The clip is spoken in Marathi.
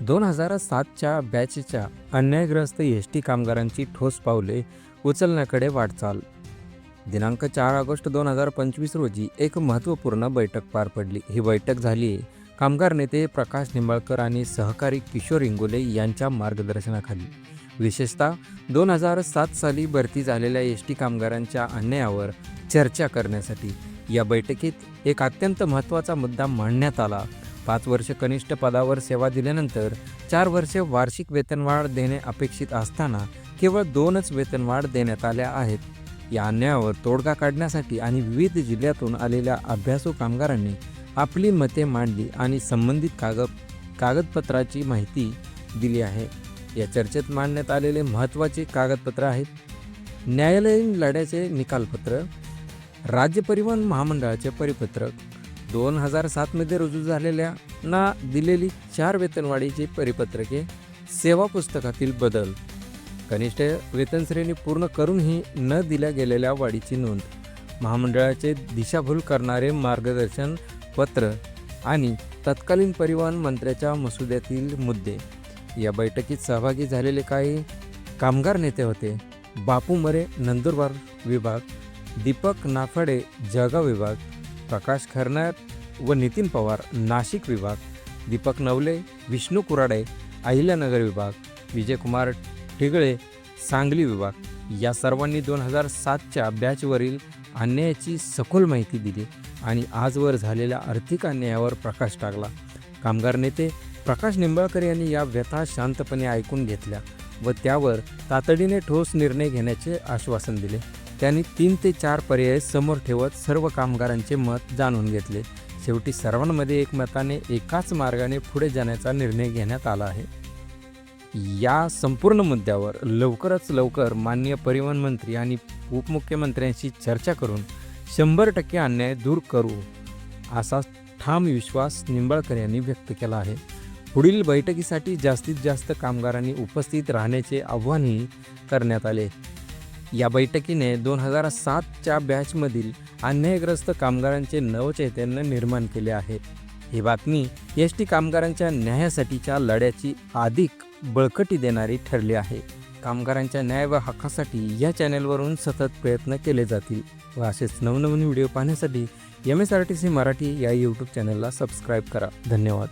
दोन हजार सातच्या बॅचच्या अन्यायग्रस्त एस टी कामगारांची ठोस पावले उचलण्याकडे वाटचाल. दिनांक चार ऑगस्ट दोन हजार पंचवीस रोजी एक महत्त्वपूर्ण बैठक पार पडली. ही बैठक झाली. कामगार नेते प्रकाश निंबाळकर आणि सहकारी किशोर इंगोले यांच्या मार्गदर्शनाखाली. विशेषतः दोन हजार सात साली भरती झालेल्या एस टी कामगारांच्या अन्यायावर चर्चा करण्यासाठी या बैठकीत एक अत्यंत महत्त्वाचा मुद्दा मांडण्यात आला. पाच वर्ष कनिष्ठ पदावर सेवा दिल्यानंतर चार वर्षे वार्षिक वेतनवाढ देणे अपेक्षित असताना केवळ दोनच वेतनवाढ देण्यात आल्या आहेत. या अन्यायावर तोडगा काढण्यासाठी आणि विविध जिल्ह्यातून आलेल्या अभ्यासू कामगारांनी आपली मते मांडली आणि संबंधित कागद कागदपत्राची माहिती दिली आहे. या चर्चेत मांडण्यात आलेले महत्त्वाचे कागदपत्र आहेत. न्यायालयीन लढ्याचे निकालपत्र राज्य परिवहन महामंडळाचे परिपत्रक दोन हजार सातमध्ये रुजू झालेल्या ना दिलेली चार वेतनवाढीची परिपत्रके सेवा पुस्तकातील बदल. कनिष्ठ वेतन श्रेणी पूर्ण करूनही न दिल्या गेलेल्या वाढीची नोंद. महामंडळाचे दिशाभूल करणारे मार्गदर्शन पत्र आणि तत्कालीन परिवहन मंत्र्याच्या मसुद्यातील मुद्दे. या बैठकीत सहभागी झालेले काही कामगार नेते होते. बापू मरे नंदुरबार विभाग दीपक नाफडे जळगाव विभाग प्रकाश खरनार व नितीन पवार नाशिक विभाग. दीपक नवले विष्णू कुराडे अहिल्यानगर विभाग. विजयकुमार ठिगळे सांगली विभाग. या सर्वांनी दोन हजार सातच्या बॅचवरील अन्यायाची सखोल माहिती दिली आणि आजवर झालेल्या आर्थिक अन्यायावर प्रकाश टाकला. कामगार नेते प्रकाश निंबाळकर यांनी या व्यथा शांतपणे ऐकून घेतल्या व त्यावर तातडीने ठोस निर्णय घेण्याचे आश्वासन दिले. त्यांनी तीन ते चार पर्याय समोर ठेवत सर्व कामगारांचे मत जाणून घेतले. शेवटी सर्वांमध्ये एकमताने एकाच मार्गाने पुढे जाण्याचा निर्णय घेण्यात आला आहे. या संपूर्ण मुद्द्यावर लवकरच लवकर माननीय परिवहन मंत्री आणि उपमुख्यमंत्र्यांशी चर्चा करून शंभर टक्के अन्याय दूर करू असा ठाम विश्वास निंबाळकर यांनी व्यक्त केला आहे. पुढील बैठकीसाठी जास्तीत जास्त कामगारांनी उपस्थित राहण्याचे आव्हानही करण्यात आले. या बैठकीने दोन हजार सातच्या बॅचमधील अन्यायग्रस्त कामगारांचे नवचैतन्य निर्माण केले आहे. ही बातमी एस टी कामगारांच्या न्यायासाठीच्या लढ्याची अधिक बळकटी देणारी ठरली आहे. कामगारांच्या न्याय व हक्कासाठी या चॅनेलवरून सतत प्रयत्न केले जातील व असेच नवनवीन व्हिडिओ पाहण्यासाठी M S R T C Marathi या यूट्यूब चॅनलला सबस्क्राईब करा. धन्यवाद.